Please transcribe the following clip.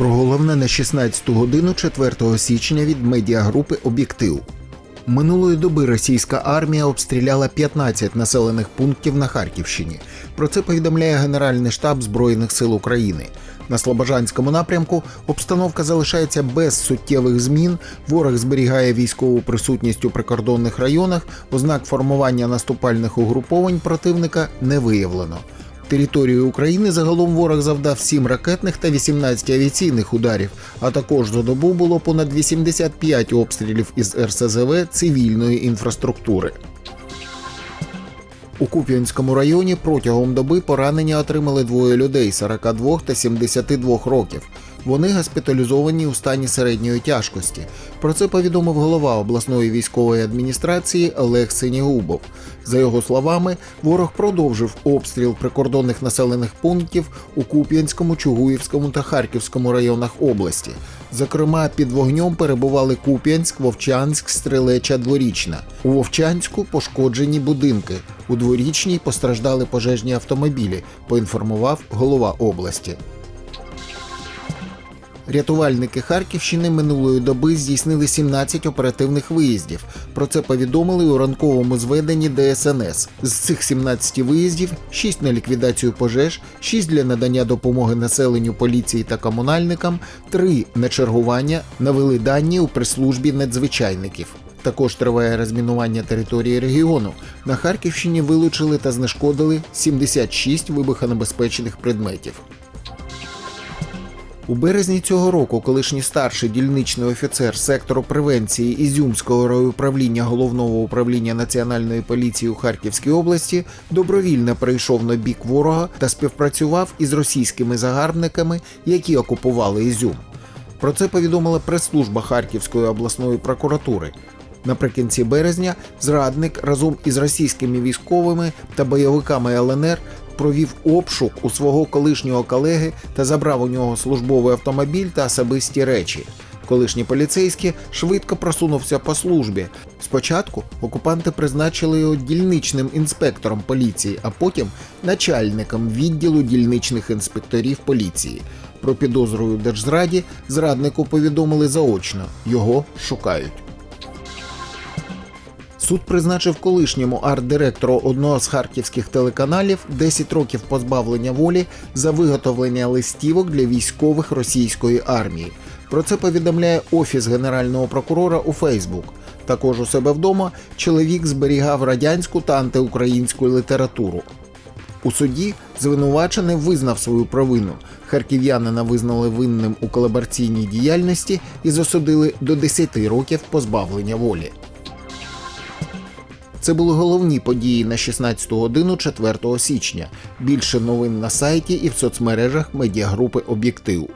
Про головне на 16 годину 4 січня від медіагрупи Об'єктив. Минулої доби російська армія обстріляла 15 населених пунктів на Харківщині. Про це повідомляє Генеральний штаб Збройних сил України. На Слобожанському напрямку обстановка залишається без суттєвих змін. Ворог зберігає військову присутність у прикордонних районах. Ознак формування наступальних угруповань противника не виявлено. Територію України загалом ворог завдав 7 ракетних та 18 авіаційних ударів, а також за добу було понад 85 обстрілів із РСЗВ цивільної інфраструктури. У Куп'янському районі протягом доби поранення отримали двоє людей 42 та 72 років. Вони госпіталізовані у стані середньої тяжкості. Про це повідомив голова обласної військової адміністрації Олег Синігубов. За його словами, ворог продовжив обстріл прикордонних населених пунктів у Куп'янському, Чугуївському та Харківському районах області. Зокрема, під вогнем перебували Куп'янськ, Вовчанськ, Стрелеча, Дворічна. У Вовчанську пошкоджені будинки. У дворічній постраждали пожежні автомобілі, поінформував голова області. Рятувальники Харківщини минулої доби здійснили 17 оперативних виїздів. Про це повідомили у ранковому зведенні ДСНС. З цих 17 виїздів 6 на ліквідацію пожеж, 6 для надання допомоги населенню поліції та комунальникам, 3 на чергування навели дані у прес-службі надзвичайників. Також триває розмінування території регіону. На Харківщині вилучили та знешкодили 76 вибухонебезпечних предметів. У березні цього року колишній старший дільничний офіцер сектору превенції Ізюмського райуправління головного управління національної поліції у Харківській області добровільно перейшов на бік ворога та співпрацював із російськими загарбниками, які окупували Ізюм. Про це повідомила прес-служба Харківської обласної прокуратури. Наприкінці березня зрадник разом із російськими військовими та бойовиками ЛНР провів обшук у свого колишнього колеги та забрав у нього службовий автомобіль та особисті речі. Колишній поліцейський швидко просунувся по службі. Спочатку окупанти призначили його дільничним інспектором поліції, а потім начальником відділу дільничних інспекторів поліції. Про підозру у держзраді зраднику повідомили заочно. Його шукають. Суд призначив колишньому арт-директору одного з харківських телеканалів 10 років позбавлення волі за виготовлення листівок для військових російської армії. Про це повідомляє офіс генерального прокурора у Фейсбук. Також у себе вдома чоловік зберігав радянську та антиукраїнську літературу. У суді звинувачений визнав свою провину. Харків'янина визнали винним у колабораційній діяльності і засудили до 10 років позбавлення волі. Це були головні події на 16 годину 4 січня. Більше новин на сайті і в соцмережах медіагрупи Об'єктив.